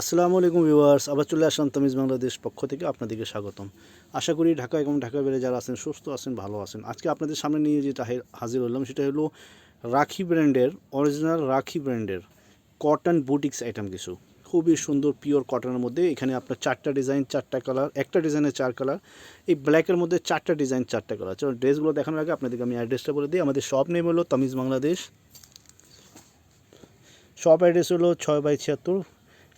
আসসালামু আলাইকুম ভিউয়ার্স, আবার চলে আসলাম তামিজ বাংলাদেশ পক্ষ থেকে আপনাদেরকে স্বাগতম। আশা করি ঢাকা এবং ঢাকা বেড়ে যারা আছেন, সুস্থ আছেন, ভালো আছেন। আজকে আপনাদের সামনে নিয়ে যেটা হাজির হলাম সেটা হলো রাখি ব্র্যান্ডের অরিজিনাল রাখি ব্র্যান্ডের কটন বুটিক্স আইটেম কিছু। খুবই সুন্দর পিওর কটনের মধ্যে এখানে আপনার চারটা ডিজাইন চারটা কালার একটা ডিজাইনের চার কালার এই ব্ল্যাকের মধ্যে চারটা ডিজাইন চারটা কালার চলো ড্রেসগুলো দেখানোর আগে আপনাদেরকে আমি অ্যাড্রেসটা বলে দিই। আমাদের শপ নেম হলো তামিজ বাংলাদেশ। শপ অ্যাড্রেস হলো ছয় বাই ছিয়াত্তর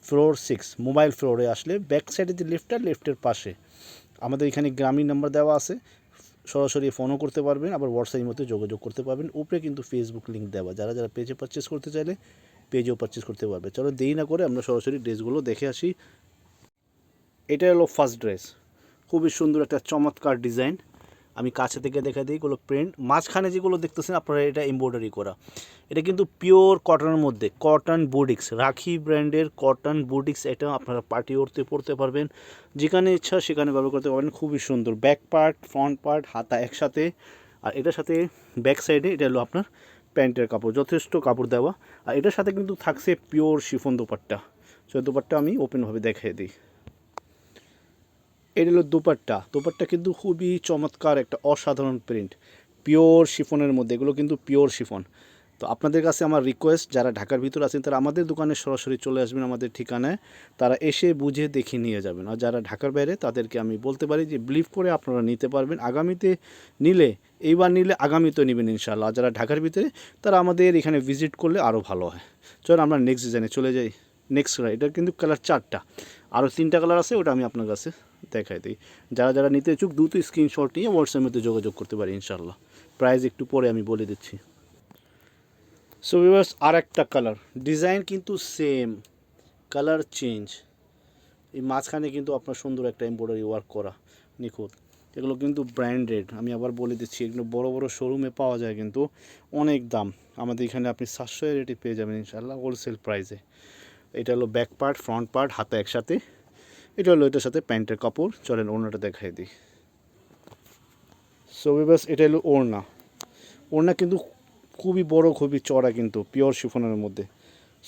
ফ্লোর সিক্স, মোবাইল ফ্লোরে আসলে ব্যাক সাইডে যে লিফটটা লিফটের পাশে। আমাদের এখানে গ্রামীণ নাম্বার দেওয়া আছে। সরাসরি ফোনও করতে পারবেন, আবার হোয়াটসঅ্যাপের মধ্যে যোগাযোগ করতে পারবেন। উপরে কিন্তু ফেসবুক লিঙ্ক দেওয়া, যারা যারা পেজে পারচেস করতে চাইলে পেজেও পারচেস করতে পারবে। চলো দেরি না করে আমরা সরাসরি ড্রেসগুলো দেখে আসি। এটা হলো ফার্স্ট ড্রেস খুবই সুন্দর একটা চমৎকার ডিজাইন আমি কাছে থেকে দেখে দিই এগুলো প্রিন্ট মাঝখানে যেগুলো দেখতেছেন আপনারা, এটা এমব্রয়ডারি করা। এটা কিন্তু পিওর কটনের মধ্যে কটন বুডিক্স রাখি ব্র্যান্ডের কটন বুডিক্স এটা আপনারা পার্টি উঠতে পড়তে পারবেন। যেখানে ইচ্ছা সেখানে ব্যবহার করতে পারবেন। খুবই সুন্দর। ব্যাক পার্ট ফ্রন্ট পার্ট হাতা একসাথে। আর এটার সাথে ব্যাক সাইডে এটা হলো আপনার প্যান্টের কাপড়, যথেষ্ট কাপড় দেওয়া। আর এটার সাথে কিন্তু থাকছে pure chiffon dupatta. So dupatta আমি ওপেনভাবে দেখিয়ে দিই। এটা হলো দুপাট্টা। দুপাট্টা কিন্তু খুবই চমৎকার একটা অসাধারণ প্রিন্ট পিওর শিফনের মধ্যে, এগুলো কিন্তু পিওর শিফন তো আপনাদের কাছে আমার রিকোয়েস্ট যারা ঢাকার ভিতর আছেন, তারা আমাদের দোকানে সরাসরি চলে আসবেন আমাদের ঠিকানায়। তারা এসে বুঝে দেখে নিয়ে যাবেন। আর যারা ঢাকার বাইরে, তাদেরকে আমি বলতে পারি যে বিলিভ করে আপনারা নিতে পারবেন। আগামীতে নিলে, এইবার নিলে আগামীতে নেবেন ইনশাল্লাহ যারা ঢাকার ভিতরে, তারা আমাদের এখানে ভিজিট করলে আরও ভালো হয়। চলুন আমরা নেক্সট ডিজাইনে চলে যাই। নেক্সট এটা কিন্তু কালার চারটা। আরও তিনটা কালার আছে, ওটা আমি আপনার কাছে দেখাই দিই। যারা যারা নিতে ইচ্ছুক, দ্রুত স্ক্রিনশট নিয়ে হোয়াটসঅ্যাপের মধ্যে যোগাযোগ করতে পারি ইনশাল্লাহ প্রাইস একটু পরে আমি বলে দিচ্ছি। সো ভিউয়ার্স আর একটা কালার ডিজাইন কিন্তু সেম কালার চেঞ্জ এই মাঝখানে কিন্তু আপনার সুন্দর একটা এমব্রয়ডারি ওয়ার্ক করা। নিখুঁত। এগুলো কিন্তু ব্র্যান্ডেড আমি আবার বলে দিচ্ছি, এগুলো বড় বড় শোরুমে পাওয়া যায় কিন্তু অনেক দাম। আমাদের এখানে আপনি সাতশো রেটে পেয়ে যাবেন ইনশাল্লাহ হোলসেল প্রাইসে এটা হলো ব্যাক পার্ট ফ্রন্ট পার্ট হাতে একসাথে। এটা হলো এটার সাথে প্যান্টের কাপড়। চলেন ওড়নাটা দেখাই দিই। সো বিবাস এটা হলো ওড়না। ওড়না কিন্তু খুবই বড়, খুবই চড়া কিন্তু পিওর শিফনের মধ্যে।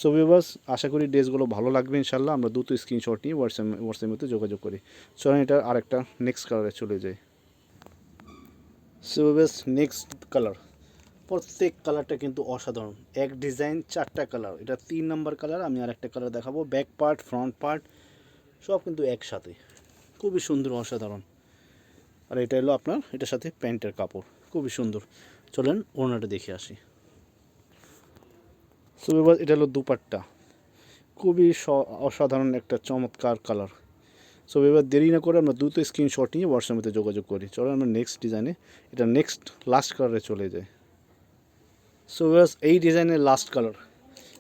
সো বিবাস আশা করি ড্রেসগুলো ভালো লাগবে ইনশাল্লাহ আমরা দুটো স্ক্রিনশট নিয়ে হোয়াটসঅ্যাপ মধ্যে যোগাযোগ করি। চলেন এটা আরেকটা নেক্সট কালারে চলে যাই। সো বিবাস নেক্সট কালার প্রত্যেক কালারটা কিন্তু অসাধারণ। এক ডিজাইন চারটা কালার এটা তিন নম্বর কালার আমি আর একটা কালার দেখাবো। ব্যাক পার্ট ফ্রন্ট পার্ট সব কিন্তু একসাথে। খুবই সুন্দর, অসাধারণ। আর এটা হলো আপনার, এটার সাথে প্যান্টের কাপড়। খুবই সুন্দর। চলেন ওড়নাটা দেখে আসি। সো এবার এটা হলো দুপাট্টা। খুবই অসাধারণ একটা চমৎকার কালার। সো এবার দেরি না করে আমরা দ্রুত স্ক্রিনশট নিয়ে হোয়াটসঅ্যাপে যোগাযোগ করি। চলো আমরা নেক্সট ডিজাইনে এটা নেক্সট লাস্ট কালারে চলে যাই। সো এবার এই ডিজাইনের লাস্ট কালার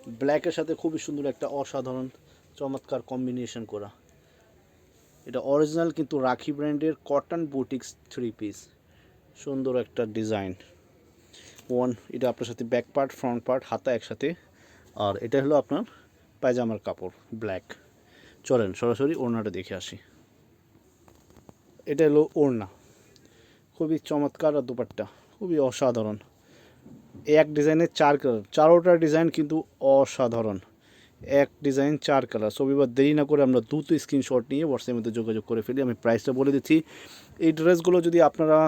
ব্ল্যাকের সাথে খুবই সুন্দর একটা অসাধারণ, চমৎকার কম্বিনেশন করা। এটা অরিজিনাল কিন্তু রাখি ব্র্যান্ডের কটন বুটিক্স থ্রি পিস সুন্দর একটা ডিজাইন ওয়ান এটা আপনার সাথে ব্যাক পার্ট ফ্রন্ট পার্ট হাতা একসাথে। আর এটা হলো আপনার পায়জামার কাপড় ব্ল্যাক চলেন, সরাসরি ওড়নাটা দেখে আসি। এটা হলো ওড়না। খুবই চমৎকার আর দুপাট্টা। খুবই অসাধারণ। এক ডিজাইনের চার কালার চারোটা ডিজাইন কিন্তু অসাধারণ। এক ডিজাইন, চার কালার। সব এবার দেরি না করে আমরা দ্রুত স্ক্রিনশট নিয়ে হোয়াটসঅ্যাপের মধ্যে যোগাযোগ করে ফেলি। আমি প্রাইসটা বলে দিচ্ছি। এই ড্রেসগুলো যদি আপনারা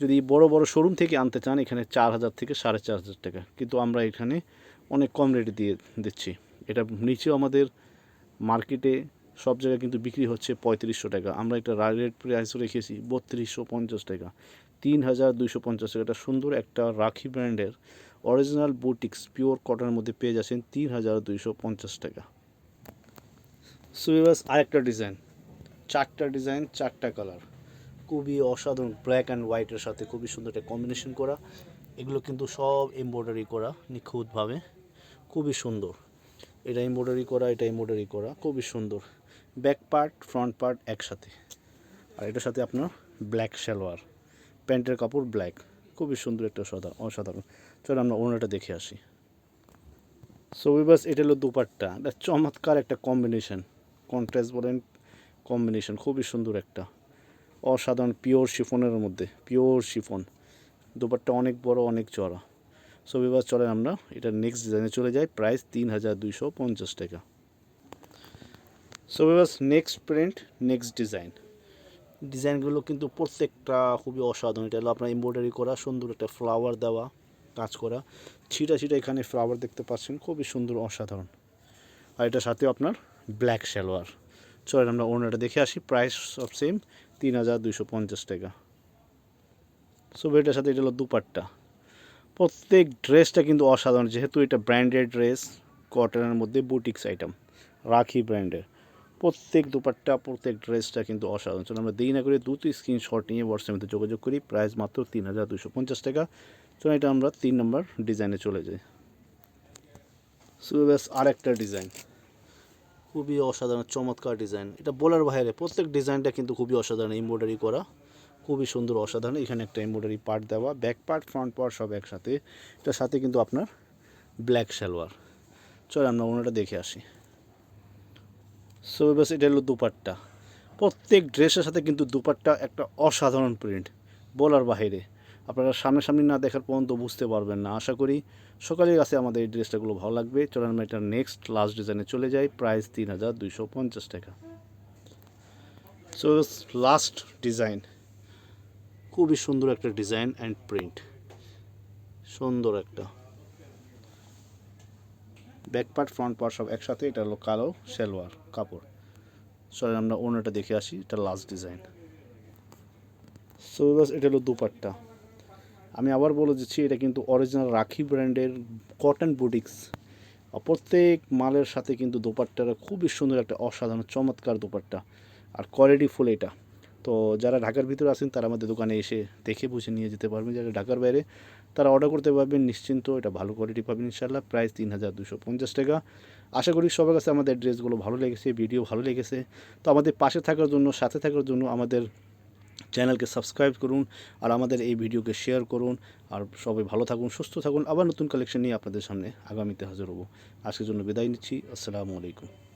যদি বড় বড় শোরুম থেকে আনতে চান, এখানে চার হাজার থেকে সাড়ে চার হাজার টাকা। কিন্তু আমরা এখানে অনেক কম রেটে দিয়ে দিচ্ছি। এটা নিচেও আমাদের মার্কেটে সব জায়গায় কিন্তু বিক্রি হচ্ছে পঁয়ত্রিশশো টাকা। আমরা এটা রেট প্রাইস রেখেছি বত্রিশশো পঞ্চাশ টাকা। তিন হাজার দুইশো পঞ্চাশ টাকা। এটা সুন্দর একটা রাখি ব্র্যান্ডের অরিজিনাল বুটিক্স, পিওর কটনের মধ্যে পেয়ে যাচ্ছেন তিন হাজার দুইশো পঞ্চাশ টাকা। সুইবাস আরেকটা ডিজাইন, চারটা ডিজাইন, চারটা কালার। খুবই অসাধারণ ব্ল্যাক অ্যান্ড হোয়াইটের সাথে খুবই সুন্দর একটা কম্বিনেশন করা। এগুলো কিন্তু সব এমব্রয়ডারি করা, নিখুঁতভাবে। খুবই সুন্দর। এটা এমব্রয়ডারি করা, এটা এমব্রয়ডারি করা, খুবই সুন্দর। ব্যাক পার্ট, ফ্রন্ট পার্ট একসাথে। আর এটার সাথে আপনার ব্ল্যাক সালোয়ার, প্যান্টের কাপড় ব্ল্যাক। খুবই সুন্দর একটা অসাধারণ অসাধারণ। চলো আমরা ওনাটা দেখে আসি। সো বাস এটা হলো দুপাট্টা। এটা চমৎকার একটা কম্বিনেশন কন্ট্রাস্ট বলেন কম্বিনেশন খুবই সুন্দর একটা। অসাধারণ পিওর শিফনের মধ্যে পিওর শিফন। দুপাট্টা অনেক বড়, অনেক চড়া সো এবার চলে আমরা, এটা নেক্সট ডিজাইনে চলে যাই। প্রাইস তিন হাজার দুইশো পঞ্চাশ টাকা। সো বাস নেক্সট প্রিন্ট নেক্সট ডিজাইন ডিজাইনগুলো কিন্তু প্রত্যেকটা খুবই অসাধারণ। এটা হলো আপনার এমব্রয়ডারি করা, সুন্দর একটা ফ্লাওয়ার দেওয়া, কাজ করা। ছিটা ছিটা এখানে ফ্লাওয়ার দেখতে পাচ্ছেন, খুবই সুন্দর, অসাধারণ। আর এটার সাথে আপনার ব্ল্যাক সালোয়ার। চলেন আমরা ওনাটা দেখে আসি প্রাইস সব সেম তিন হাজার দুইশো পঞ্চাশ টাকা। সো এটার সাথে এটা হলো দুপাট্টা। প্রত্যেক ড্রেসটা কিন্তু অসাধারণ, যেহেতু এটা ব্র্যান্ডেড ড্রেস কটনের মধ্যে বুটিক্স আইটেম রাখি ব্র্যান্ডের প্রত্যেক দুপাট্টা, প্রত্যেক ড্রেসটা কিন্তু অসাধারণ। চলো আমরা দেরি না করে দুটো স্ক্রিনশট নিয়ে হোয়াটসঅ্যাপের মধ্যে যোগাযোগ করি। প্রাইস মাত্র তিন হাজার দুশো পঞ্চাশ টাকা। চলো এটা আমরা তিন নম্বর ডিজাইনে চলে যাই। সো ব্যাস, আরেকটা ডিজাইন খুবই অসাধারণ, চমৎকার ডিজাইন এটা বলার বাইরে, প্রত্যেক ডিজাইনটা কিন্তু খুবই অসাধারণ এমব্রয়ডারি করা। খুবই সুন্দর, অসাধারণ। এখানে একটা এমব্রয়ডারি পার্ট দেওয়া ব্যাক পার্ট ফ্রন্ট পার্ট সব একসাথে। এটার সাথে কিন্তু আপনার ব্ল্যাক সালোয়ার। চল আমরা ওনাটা দেখে আসি। সো বাস এটা হলো দুপাট্টা। প্রত্যেক ড্রেসের সাথে কিন্তু দুপাট্টা একটা অসাধারণ প্রিন্ট বলার বাইরে আপনারা সামনাসামনি না দেখার পর্যন্ত বুঝতে পারবেন না। আশা করি সকালের কাছে আমাদের এই ড্রেসটাগুলো ভালো লাগবে। চলেন আমরা এটা নেক্সট লাস্ট ডিজাইনে চলে যাই। প্রাইস তিন হাজার দুইশো পঞ্চাশ টাকা। সো লাস্ট ডিজাইন খুবই সুন্দর একটা ডিজাইন অ্যান্ড প্রিন্ট সুন্দর একটা। ব্যাক পার্ট ফ্রন্ট পার্ট সব একসাথে, এটা হলো কালো সালোয়ার কাপড়। চলেন আমরা ওনাটা দেখে আসি, এটা লাস্ট ডিজাইন সো বাস এটা হলো দুপাট্টা। আমি আবার বলে দিচ্ছি এটা কিন্তু অরিজিনাল রাখি ব্র্যান্ডের কটন বুটিক্স প্রত্যেক মালের সাথে কিন্তু দোপাট্টাটা খুবই সুন্দর একটা অসাধারণ, চমৎকার দোপাট্টা। আর কোয়ালিটি ফুল এটা। তো যারা ঢাকার ভিতরে আছেন, তারা আমাদের দোকানে এসে দেখে বুঝে নিয়ে যেতে পারবেন যারা ঢাকার বাইরে। তারা অর্ডার করতে পারবেন, নিশ্চিন্ত এটা ভালো কোয়ালিটি পাবেন ইনশাল্লাহ প্রাইস তিন হাজার দুশো পঞ্চাশ টাকা। আশা করি সবার কাছে আমাদের ড্রেসগুলো ভালো লেগেছে ভিডিও ভালো লেগেছে। তো আমাদের পাশে থাকার জন্য, সাথে থাকার জন্য আমাদের চ্যানেলকে সাবস্ক্রাইব করুন আর আমাদের এই ভিডিওকে শেয়ার করুন। আর সবাই ভালো থাকুন, সুস্থ থাকুন। আবার নতুন কালেকশন নিয়ে আপনাদের সামনে আগামীতে হাজির হব। আজকের জন্য বিদায় নিচ্ছি। আসসালামু আলাইকুম।